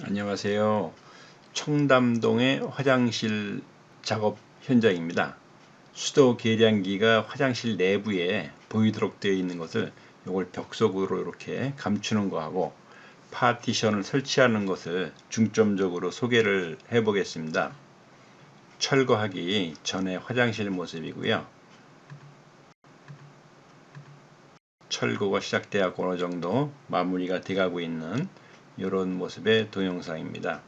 안녕하세요. 청담동의 화장실 작업 현장입니다. 수도 계량기가 화장실 내부에 보이도록 되어 있는 것을 이걸 벽속으로 이렇게 감추는 거하고 파티션을 설치하는 것을 중점적으로 소개를 해 보겠습니다. 철거하기 전에 화장실 모습이고요. 철거가 시작되었고 어느 정도 마무리가 돼가고 있는 이런 모습의 동영상입니다.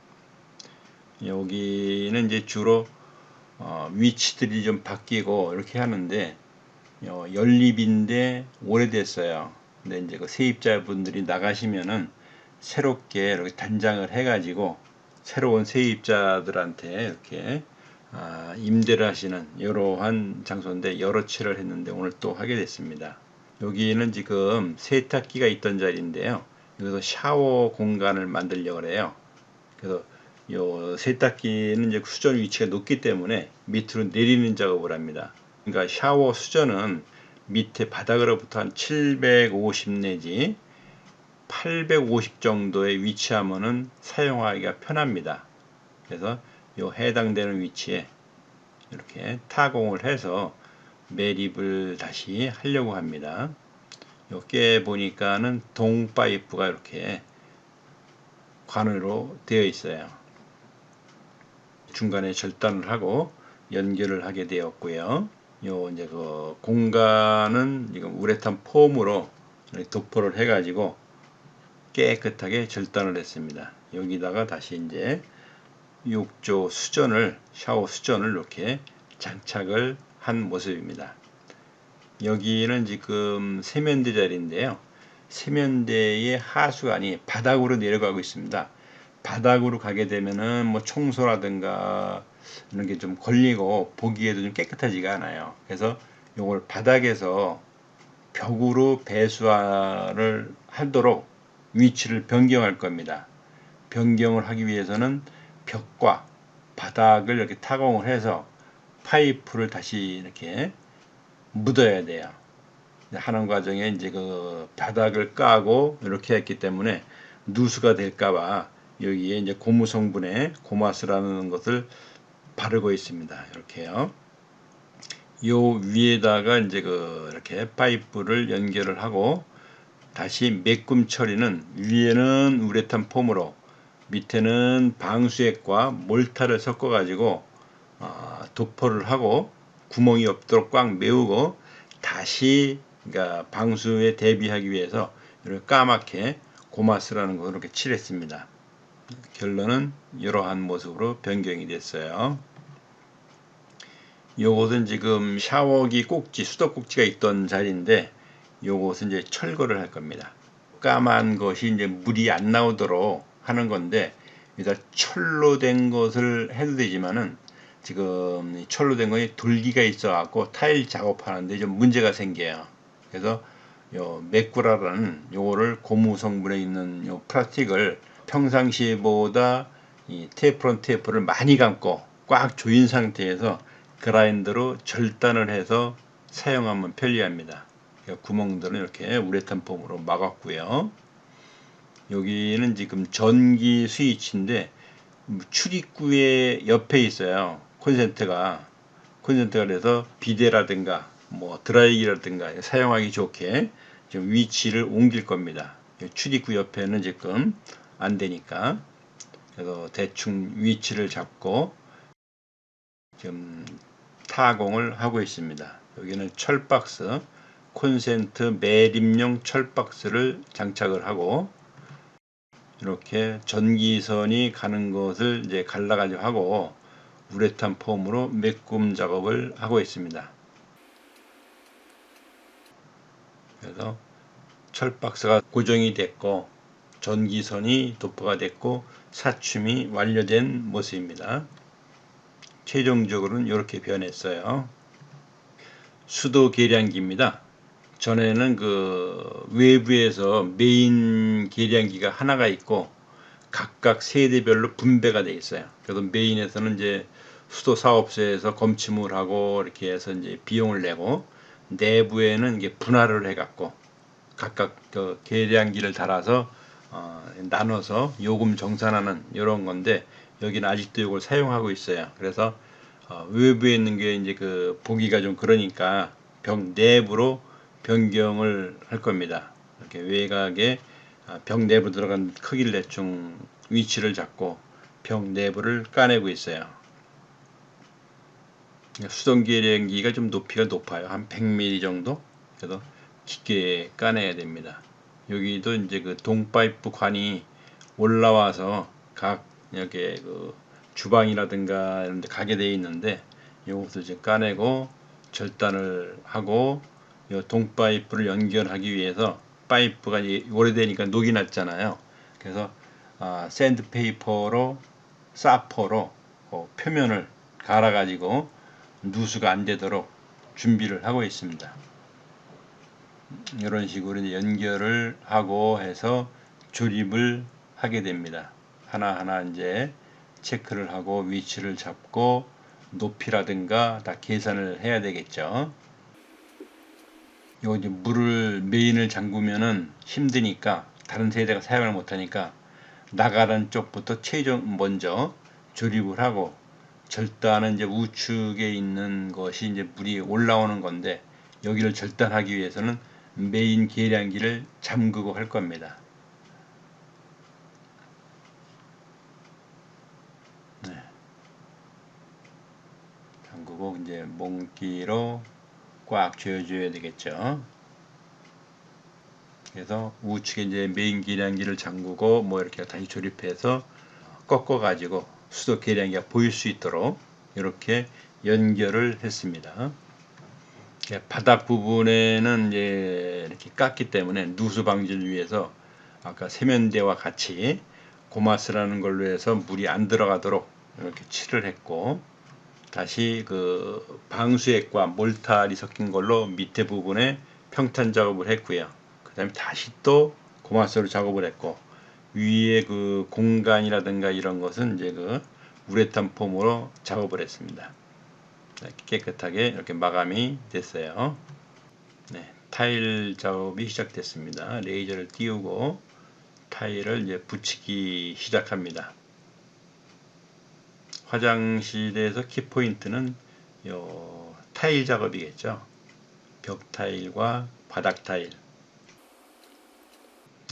여기는 이제 주로 어, 위치들이 좀 바뀌고 이렇게 하는데 어, 연립인데 오래됐어요. 근데 이제 그 세입자분들이 나가시면은 새롭게 이렇게 단장을 해가지고 새로운 세입자들한테 이렇게 아, 임대를 하시는 이러한 장소인데 여러 채를 했는데 오늘 또 하게 됐습니다. 여기는 지금 세탁기가 있던 자리인데요. 여기서 샤워 공간을 만들려고 해요. 그래서 요 세탁기는 이제 수전 위치가 높기 때문에 밑으로 내리는 작업을 합니다. 그러니까 샤워 수전은 밑에 바닥으로부터 한 750 내지 850 정도에 위치하면은 사용하기가 편합니다. 그래서 요 해당되는 위치에 이렇게 타공을 해서 매립을 다시 하려고 합니다. 여기에 보니까는 동 파이프가 이렇게 관으로 되어 있어요. 중간에 절단을 하고 연결을 하게 되었고요. 요 이제 그 공간은 지금 우레탄 폼으로 도포를 해가지고 깨끗하게 절단을 했습니다. 여기다가 다시 이제 욕조 수전을 샤워 수전을 이렇게 장착을 한 모습입니다. 여기는 지금 세면대 자리인데요. 세면대의 하수관이 바닥으로 내려가고 있습니다. 바닥으로 가게 되면은 뭐 청소라든가 이런 게 좀 걸리고 보기에도 좀 깨끗하지가 않아요. 그래서 이걸 바닥에서 벽으로 배수를 하도록 위치를 변경할 겁니다. 변경을 하기 위해서는 벽과 바닥을 이렇게 타공을 해서 파이프를 다시 이렇게 묻어야 돼요. 하는 과정에 이제 그 바닥을 까고 이렇게 했기 때문에 누수가 될까봐 여기에 이제 고무 성분의 고마스라는 것을 바르고 있습니다. 이렇게요. 요 위에다가 이제 그 이렇게 파이프를 연결을 하고 다시 매꿈 처리는 위에는 우레탄 폼으로 밑에는 방수액과 몰타를 섞어 가지고 어, 도포를 하고 구멍이 없도록 꽉 메우고 다시 그러니까 방수에 대비하기 위해서 이렇게 까맣게 고마스라는 것을 이렇게 칠했습니다. 결론은 이러한 모습으로 변경이 됐어요. 요것은 지금 샤워기 꼭지, 수도 꼭지가 있던 자리인데 요것은 이제 철거를 할 겁니다. 까만 것이 이제 물이 안 나오도록 하는 건데 여기다 철로 된 것을 해도 되지만은 지금 철로 된 거에 돌기가 있어 갖고 타일 작업하는데 좀 문제가 생겨요. 그래서 요 메꾸라라는 요거를 고무 성분에 있는 요 플라스틱을 평상시보다 이 테프론 테이프를 많이 감고 꽉 조인 상태에서 그라인더로 절단을 해서 사용하면 편리합니다. 구멍들은 이렇게 우레탄 폼으로 막았고요. 여기는 지금 전기 스위치인데 출입구에 옆에 있어요. 콘센트가 콘센트가 그래서 비데라든가 뭐 드라이기라든가 사용하기 좋게 지금 위치를 옮길 겁니다. 출입구 옆에는 지금 안 되니까 그래서 대충 위치를 잡고 지금 타공을 하고 있습니다. 여기는 철박스 콘센트 매립용 철박스를 장착을 하고 이렇게 전기선이 가는 것을 이제 갈라가지고 하고 우레탄 폼으로 메꿈 작업을 하고 있습니다. 그래서 철박스가 고정이 됐고 전기선이 도포가 됐고 사춤이 완료된 모습입니다. 최종적으로는 이렇게 변했어요. 수도 계량기입니다. 전에는 그 외부에서 메인 계량기가 하나가 있고 각각 세대별로 분배가 돼 있어요. 그래서 메인에서는 이제 수도 사업소에서 검침을 하고 이렇게 해서 이제 비용을 내고 내부에는 이게 분할을 해갖고 각각 그 계량기를 달아서 어, 나눠서 요금 정산하는 이런 건데 여기는 아직도 이걸 사용하고 있어요. 그래서 어, 외부에 있는 게 이제 그 보기가 좀 그러니까 병 내부로 변경을 할 겁니다. 이렇게 외곽에 아, 병 내부 들어간 크기를 대충 위치를 잡고 병 내부를 까내고 있어요. 수동계량기가 좀 높이가 높아요. 한 100mm 정도? 그래서 깊게 까내야 됩니다. 여기도 이제 그 동파이프 관이 올라와서 각 여기 그 주방이라든가 이런 데 가게 되어 있는데 이것을 이제 까내고 절단을 하고 이 동파이프를 연결하기 위해서 파이프가 오래되니까 녹이 났잖아요. 그래서 아, 샌드페이퍼로 사퍼로 그 표면을 갈아 가지고 누수가 안 되도록 준비를 하고 있습니다. 이런 식으로 연결을 하고 해서 조립을 하게 됩니다. 하나하나 이제 체크를 하고 위치를 잡고 높이라든가 다 계산을 해야 되겠죠. 요 이제 물을 메인을 잠그면은 힘드니까 다른 세대가 사용을 못하니까 나가는 쪽부터 최종 먼저 조립을 하고 절단은 이제 우측에 있는 것이 이제 물이 올라오는 건데 여기를 절단하기 위해서는 메인 계량기를 잠그고 할 겁니다. 네. 잠그고 이제 몽기로 꽉 조여줘야 되겠죠. 그래서 우측에 이제 메인 계량기를 잠그고 뭐 이렇게 다시 조립해서 꺾어 가지고 수도 계량기가 보일 수 있도록 이렇게 연결을 했습니다. 바닥 부분에는 이제 이렇게 깠기 때문에 누수 방지를 위해서 아까 세면대와 같이 고마스라는 걸로 해서 물이 안 들어가도록 이렇게 칠을 했고 다시 그 방수액과 몰탈이 섞인 걸로 밑에 부분에 평탄 작업을 했고요. 그 다음에 다시 또 고마스로 작업을 했고 위에 그 공간이라든가 이런 것은 이제 그 우레탄 폼으로 작업을 했습니다. 깨끗하게 이렇게 마감이 됐어요. 네, 타일 작업이 시작됐습니다. 레이저를 띄우고 타일을 이제 붙이기 시작합니다. 화장실에서 키포인트는 요 타일 작업이겠죠. 벽 타일과 바닥 타일.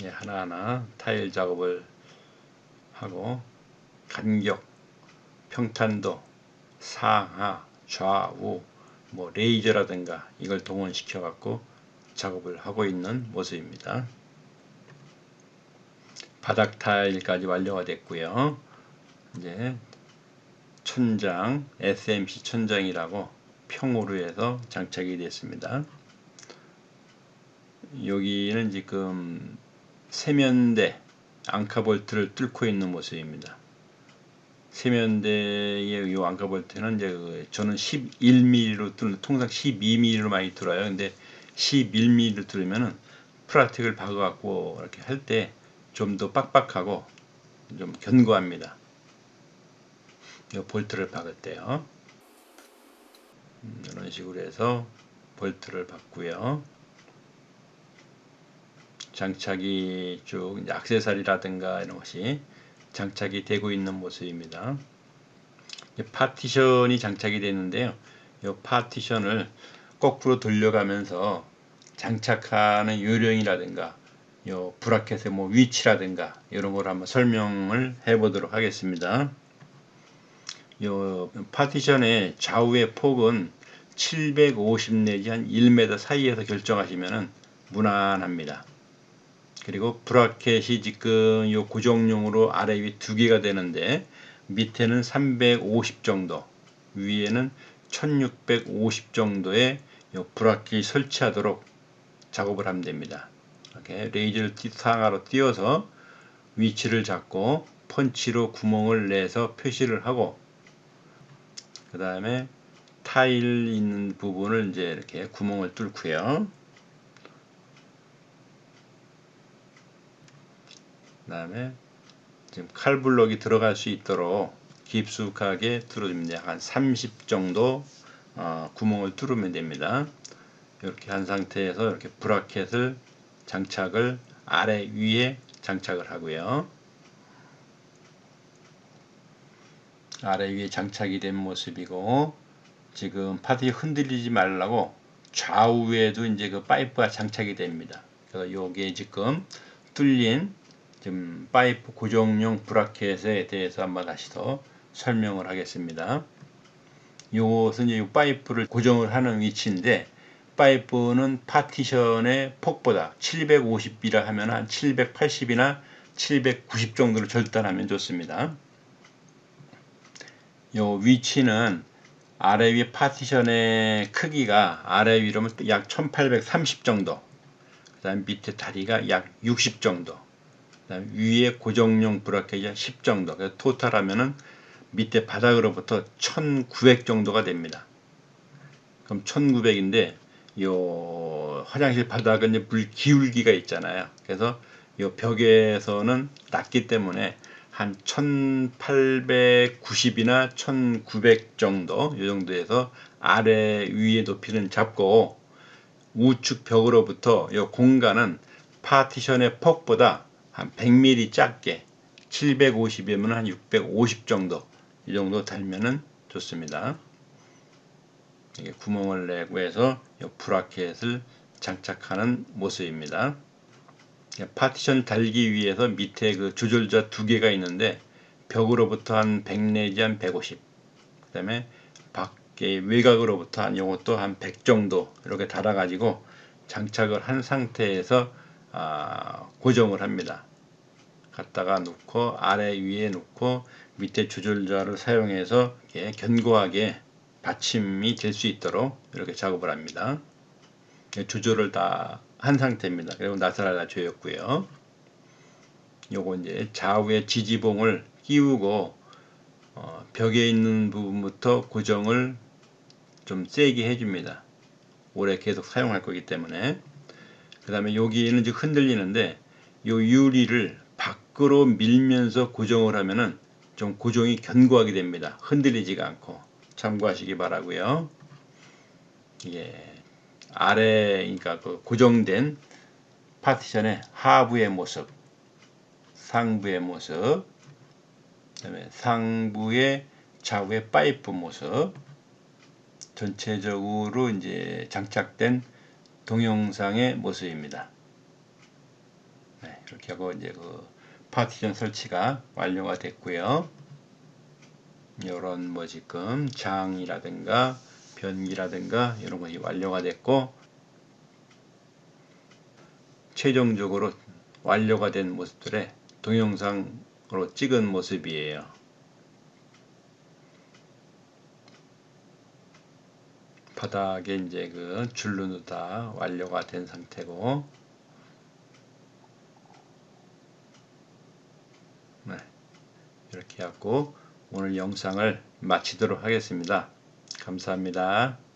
예, 하나하나 타일 작업을 하고 간격, 평탄도, 상하, 좌우, 뭐 레이저라든가 이걸 동원시켜 갖고 작업을 하고 있는 모습입니다. 바닥 타일까지 완료가 됐고요. 이제 천장, SMC 천장이라고 평으로 해서 장착이 됐습니다. 여기는 지금 세면대 앙카볼트를 뚫고 있는 모습입니다. 세면대의 이 앙카볼트는 이제 그 저는 11mm로 뚫는 통상 12mm로 많이 뚫어요. 근데 11mm를 뚫으면은 프라틱을 박아갖고 이렇게 할 때 좀 더 빡빡하고 좀 견고합니다. 이 볼트를 박을 때요. 음, 이런 식으로 해서 볼트를 박고요. 장착이 쭉 악세사리라든가 이런 것이 장착이 되고 있는 모습입니다. 파티션이 장착이 되는데요. 이 파티션을 거꾸로 돌려가면서 장착하는 요령이라든가 요 브라켓의 뭐 위치라든가 이런 걸 한번 설명을 해 보도록 하겠습니다. 요 파티션의 좌우의 폭은 750 내지 한 1m 사이에서 결정하시면 무난합니다. 그리고 브라켓이 지금 요 고정용으로 아래 위 두 개가 되는데 밑에는 350 정도 위에는 1650 정도의 요 브라켓 설치하도록 작업을 하면 됩니다. 이렇게 레이저를 상하로 띄워서 위치를 잡고 펀치로 구멍을 내서 표시를 하고 그 다음에 타일 있는 부분을 이제 이렇게 구멍을 뚫고요. 그 다음에 지금 칼블럭이 들어갈 수 있도록 깊숙하게 뚫어줍니다. 한 30 정도 어, 구멍을 뚫으면 됩니다. 이렇게 한 상태에서 이렇게 브라켓을 장착을 아래 위에 장착을 하고요. 아래 위에 장착이 된 모습이고 지금 파티 흔들리지 말라고 좌우에도 이제 그 파이프가 장착이 됩니다. 그래서 요게 지금 뚫린 지금 파이프 고정용 브라켓에 대해서 한번 다시 더 설명을 하겠습니다. 요것은 이제 파이프를 고정을 하는 위치인데 파이프는 파티션의 폭보다 750이라 하면 한 780이나 790 정도로 절단하면 좋습니다. 요 위치는 아래 위 파티션의 크기가 아래 위로면 약1830 정도 그 다음 밑에 다리가 약 60 정도 그 다음 위에 고정용 브라켓이 10 정도. 그래서 토탈 하면은 밑에 바닥으로부터 1900 정도가 됩니다. 그럼 1900인데 요 화장실 바닥은 이제 물 기울기가 있잖아요. 그래서 요 벽에서는 낮기 때문에 한 1890이나 1900 정도 이 정도에서 아래 위에 높이는 잡고 우측 벽으로부터 이 공간은 파티션의 폭보다 한 100mm 작게 750이면 한 650 정도 이 정도 달면은 좋습니다. 구멍을 내고 해서 이 브라켓을 장착하는 모습입니다. 파티션 달기 위해서 밑에 그 조절자 두 개가 있는데 벽으로부터 한 100 내지 한 150. 그 다음에 밖에 외곽으로부터 한 요것도 한 100 정도 이렇게 달아가지고 장착을 한 상태에서 아, 고정을 합니다. 갖다가 놓고 아래 위에 놓고 밑에 조절자를 사용해서 견고하게 받침이 될 수 있도록 이렇게 작업을 합니다. 조절을 다 한 상태입니다. 그리고 나사를 조였고요. 요거 이제 좌우에 지지봉을 끼우고 어, 벽에 있는 부분부터 고정을 좀 세게 해줍니다. 오래 계속 사용할 거기 때문에 그 다음에 여기는 이제 흔들리는데 요 유리를 밖으로 밀면서 고정을 하면은 좀 고정이 견고하게 됩니다. 흔들리지가 않고 참고하시기 바라고요. 이게 아래 그러니까 그 고정된 파티션의 하부의 모습, 상부의 모습, 그다음에 상부의 좌우의 파이프 모습, 전체적으로 이제 장착된 동영상의 모습입니다. 네, 이렇게 하고 이제 그 파티션 설치가 완료가 됐고요. 이런 뭐 지금 장이라든가 변기라든가 이런 것이 완료가 됐고 최종적으로 완료가 된 모습들의 동영상으로 찍은 모습이에요. 바닥에 이제 그 줄눈도 다 완료가 된 상태고 네, 이렇게 하고 오늘 영상을 마치도록 하겠습니다. 감사합니다.